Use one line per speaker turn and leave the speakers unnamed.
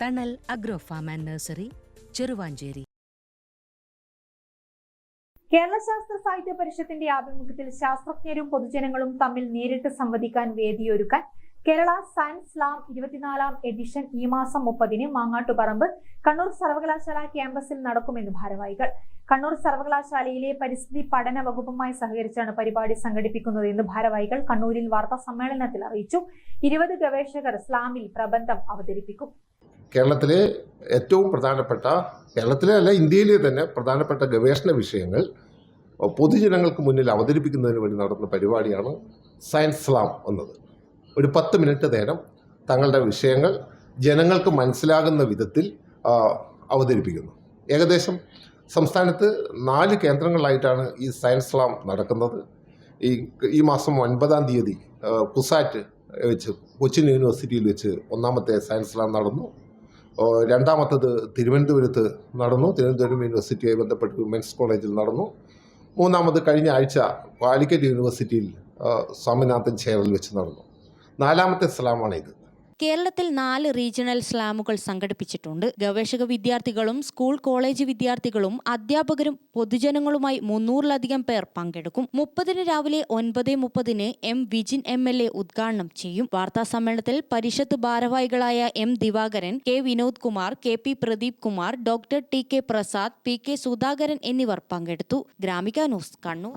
Thanal agro farm and nursery Cheruvancheri.
Kerala Sasthra Sahithya പരിഷത്തിന്റെ ആഭിമുഖ്യത്തിൽ ശാസ്ത്രജ്ഞരും പൊതുജനങ്ങളും തമ്മിൽ നേരിട്ട് സംവദിക്കാൻ വേദിയൊരുക്കാൻ കേരള സയൻസ് ലാം ഇരുപത്തിനാലാം എഡിഷൻ ഈ മാസം മുപ്പതിന് മാങ്ങാട്ടുപറമ്പ് കണ്ണൂർ സർവകലാശാല ക്യാമ്പസിൽ നടക്കുമെന്ന് ഭാരവാഹികൾ. കണ്ണൂർ സർവകലാശാലയിലെ പരിസ്ഥിതി പഠന വകുപ്പുമായി സഹകരിച്ചാണ് പരിപാടി സംഘടിപ്പിക്കുന്നത് എന്ന് ഭാരവാഹികൾ കണ്ണൂരിൽ വാർത്താ സമ്മേളനത്തിൽ അറിയിച്ചു. ഇരുപത് ഗവേഷകർ സ്ലാമിൽ പ്രബന്ധം അവതരിപ്പിക്കും.
കേരളത്തിലെ ഏറ്റവും പ്രധാനപ്പെട്ട കേരളത്തിലെ അല്ല ഇന്ത്യയിലെ തന്നെ പ്രധാനപ്പെട്ട ഗവേഷണ വിഷയങ്ങൾ പൊതുജനങ്ങൾക്ക് മുന്നിൽ അവതരിപ്പിക്കുന്നതിന് വേണ്ടി നടത്തുന്ന പരിപാടിയാണ് സയൻസ് സ്ലാം എന്നത്. ഒരു പത്ത് മിനിറ്റ് നേരം തങ്ങളുടെ വിഷയങ്ങൾ ജനങ്ങൾക്ക് മനസ്സിലാകുന്ന വിധത്തിൽ അവതരിപ്പിക്കുന്നു. ഏകദേശം സംസ്ഥാനത്ത് നാല് കേന്ദ്രങ്ങളിലായിട്ടാണ് ഈ സയൻസ് സ്ലാം നടക്കുന്നത്. ഈ ഈ മാസം ഒൻപതാം തീയതി കുസാറ്റ് വെച്ച് കൊച്ചിൻ യൂണിവേഴ്സിറ്റിയിൽ വെച്ച് ഒന്നാമത്തെ സയൻസ് സ്ലാം നടന്നു. രണ്ടാമത്തത് തിരുവനന്തപുരത്ത് നടന്നു. തിരുവനന്തപുരം യൂണിവേഴ്സിറ്റിയുമായി ബന്ധപ്പെട്ട് വിമൻസ് കോളേജിൽ നടന്നു. മൂന്നാമത് കഴിഞ്ഞ ആഴ്ച കാലിക്കറ്റ് യൂണിവേഴ്സിറ്റിയിൽ സ്വാമിനാഥൻ ചേരൽ വെച്ച് നടന്നു. നാലാമത്തെ സ്ലാമാണ് ഇത്.
കേരളത്തിൽ നാല് റീജിയണൽ സ്ലാമുകൾ സംഘടിപ്പിച്ചിട്ടുണ്ട്. ഗവേഷക വിദ്യാർത്ഥികളും സ്കൂൾ കോളേജ് വിദ്യാർത്ഥികളും അധ്യാപകരും പൊതുജനങ്ങളുമായി മുന്നൂറിലധികം പേർ പങ്കെടുക്കും. മുപ്പതിന് രാവിലെ ഒൻപത് മുപ്പതിന് M Vijin M L A ഉദ്ഘാടനം ചെയ്യും. വാർത്താ സമ്മേളനത്തിൽ പരിഷത്ത് ഭാരവാഹികളായ M Divakaran K Vinod Kumar K P Pradeep Kumar doctor T K Prasad P K Sudhakaran എന്നിവർ പങ്കെടുത്തു. Gramika news Kannur.